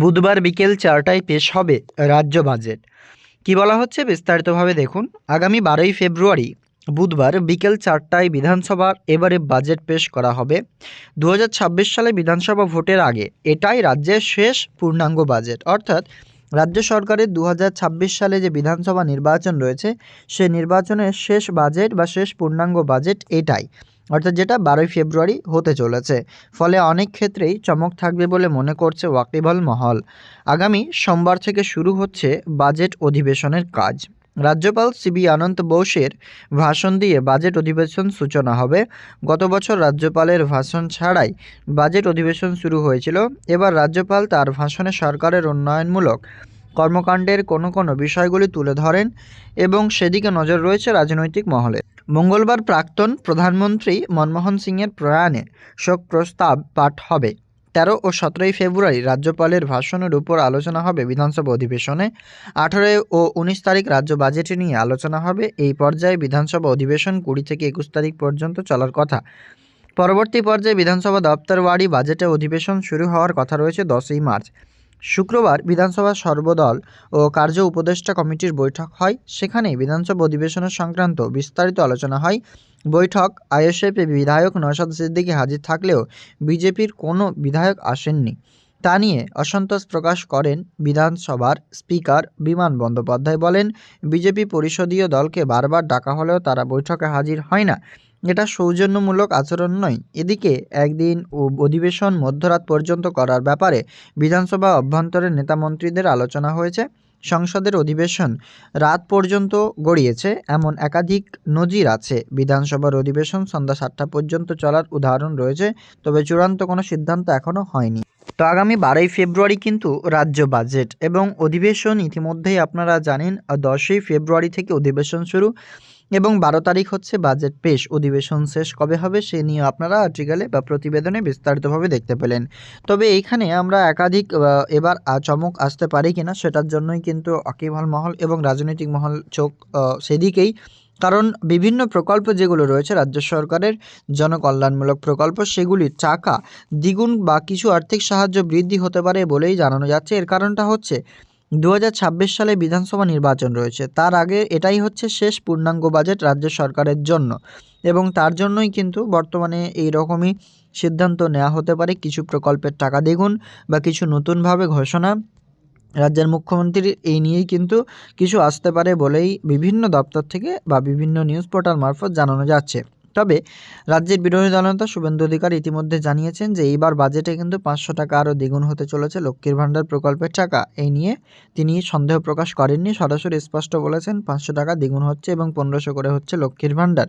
বুধবার বিকেল চারটায় পেশ হবে রাজ্য বাজেট। কি বলা হচ্ছে বিস্তারিতভাবে দেখুন। আগামী বারোই ফেব্রুয়ারি বুধবার বিকেল চারটায় বিধানসভার এবারে বাজেট পেশ করা হবে। দু হাজার ছাব্বিশ সালে বিধানসভা ভোটের আগে এটাই রাজ্যের শেষ পূর্ণাঙ্গ বাজেট। অর্থাৎ রাজ্য সরকারের দু হাজার ছাব্বিশ সালে যে বিধানসভা নির্বাচন রয়েছে, সে নির্বাচনের শেষ বাজেট বা শেষ পূর্ণাঙ্গ বাজেট এটাই। অর্থাৎ যেটা বারোই ফেব্রুয়ারি হতে চলেছে। ফলে অনেক ক্ষেত্রেই চমক থাকবে বলে মনে করছে ওয়াকিবল মহল। আগামী সোমবার থেকে শুরু হচ্ছে বাজেট অধিবেশনের কাজ। রাজ্যপাল সিবি আনন্দ বোসের ভাষণ দিয়ে বাজেট অধিবেশন সূচনা হবে। গত বছর রাজ্যপালের ভাষণ ছাড়াই বাজেট অধিবেশন শুরু হয়েছিল। এবার রাজ্যপাল তার ভাষণে সরকারের উন্নয়নমূলক কর্মকাণ্ডের কোনো কোনো বিষয়গুলি তুলে ধরেন এবং সেদিকে নজর রয়েছে রাজনৈতিক মহলে। মঙ্গলবার প্রাক্তন প্রধানমন্ত্রী মনমোহন সিংয়ের প্রয়াণে শোক প্রস্তাব পাঠ হবে। তেরো ও সতেরোই ফেব্রুয়ারি রাজ্যপালের ভাষণের উপর আলোচনা হবে বিধানসভা অধিবেশনে। আঠারোই ও উনিশ তারিখ রাজ্য বাজেট নিয়ে আলোচনা হবে। এই পর্যায়ে বিধানসভা অধিবেশন কুড়ি থেকে একুশ তারিখ পর্যন্ত চলার কথা। পরবর্তী পর্যায়ে বিধানসভা দপ্তর বাড়ি বাজেটে অধিবেশন শুরু হওয়ার কথা রয়েছে দশই মার্চ। শুক্রবার বিধানসভা সর্বদল ও কার্য উপদেষ্টা কমিটির বৈঠক হয়। সেখানে বিধানসভা অধিবেশনের সংক্রান্ত বিস্তারিত আলোচনা হয়। বৈঠক আইএসএফে বিধায়ক নওশাদ সিদ্দিকী হাজির থাকলেও বিজেপির কোনো বিধায়ক আসেননি। তা নিয়ে অসন্তোষ প্রকাশ করেন বিধানসভার স্পিকার বিমান বন্দ্যোপাধ্যায় বলেন, বিজেপি পরিষদীয় দলকে বারবার ডাকা হলেও তারা বৈঠকে হাজির হয় না। এটা সৌজন্যমূলক আচরণ নয়। এদিকে একদিন অধিবেশন মধ্যরাত পর্যন্ত করার ব্যাপারে বিধানসভা অভ্যন্তরের নেতামন্ত্রীদের আলোচনা হয়েছে। সংসদের অধিবেশন রাত পর্যন্ত গড়িয়েছে। এমন একাধিক নজির আছে। বিধানসভার অধিবেশন সন্ধ্যা সাতটা পর্যন্ত চলার উদাহরণ রয়েছে, তবে চূড়ান্ত কোনো সিদ্ধান্ত এখনও হয়নি। তো আগামী বারোই ফেব্রুয়ারি কিন্তু রাজ্য বাজেট এবং অধিবেশন ইতিমধ্যেই আপনারা জানেন, দশই ফেব্রুয়ারি থেকে অধিবেশন শুরু। এবং বারো তারিখ হচ্ছে বাজেট পেশ, অধিবেশন শেষ কবে হবে সে নিয়ে আপনারা আর্টিকেলে বা প্রতিবেদনে বিস্তারিতভাবে দেখতে পেলেন। তবে এইখানে আমরা একাধিক এবার চমক আসতে পারি কিনা সেটার জন্যই কিন্তু অকিভাল মহল এবং রাজনৈতিক মহল চোখ সেদিকেই। কারণ বিভিন্ন প্রকল্প যেগুলো রয়েছে রাজ্য সরকারের জনকল্যাণমূলক প্রকল্প সেগুলির চাকা, দ্বিগুণ বা কিছু আর্থিক সাহায্য বৃদ্ধি হতে পারে বলেই জানানো যাচ্ছে। এর কারণটা হচ্ছে দু হাজার ছাব্বিশ সালে বিধানসভা নির্বাচন রয়েছে। তার আগে এটাই হচ্ছে শেষ পূর্ণাঙ্গ বাজেট রাজ্য সরকারের জন্য। এবং তার জন্যই কিন্তু বর্তমানে এই রকমই সিদ্ধান্ত নেওয়া হতে পারে। কিছু প্রকল্পের টাকা দ্বিগুণ বা কিছু নতুনভাবে ঘোষণা রাজ্যের মুখ্যমন্ত্রীর এই নিয়েই কিন্তু কিছু আসতে পারে বলেই বিভিন্ন দপ্তর থেকে বা বিভিন্ন নিউজ পোর্টাল মারফত জানানো যাচ্ছে। তবে রাজ্যের বিরোধী দলনেতা শুভেন্দু অধিকার ইতিমধ্যে জানিয়েছেন যে এইবার বাজেটে কিন্তু পাঁচশো টাকা আরও দ্বিগুণ হতে চলেছে লক্ষ্মীর ভাণ্ডার প্রকল্পের টাকা। এই নিয়ে তিনি সন্দেহ প্রকাশ করেননি। সরাসরি স্পষ্ট বলেছেন, পাঁচশো টাকা দ্বিগুণ হচ্ছে এবং পনেরোশো করে হচ্ছে লক্ষ্মীর ভাণ্ডার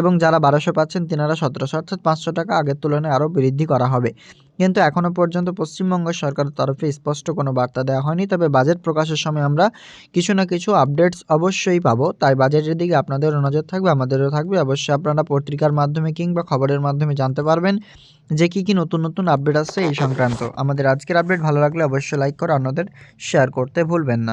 এবং যারা বারোশো পাচ্ছেন, তেনারা সতেরোশো, অর্থাৎ পাঁচশো টাকা আগের তুলনায় আরও বৃদ্ধি করা হবে। কিন্তু এখনও পর্যন্ত পশ্চিমবঙ্গ সরকারের তরফে স্পষ্ট কোনো বার্তা দেওয়া হয়নি। তবে বাজেট প্রকাশের সময় আমরা কিছু না কিছু আপডেটস অবশ্যই পাবো। তাই বাজেটের দিকে আপনাদেরও নজর থাকবে, আমাদেরও থাকবে। অবশ্যই আপনারা পত্রিকার মাধ্যমে কিংবা খবরের মাধ্যমে জানতে পারবেন যে কী কী নতুন নতুন আপডেট আসছে এই সংক্রান্ত। আমাদের আজকের আপডেট ভালো লাগলে অবশ্যই লাইক করে অন্যদের শেয়ার করতে ভুলবেন না।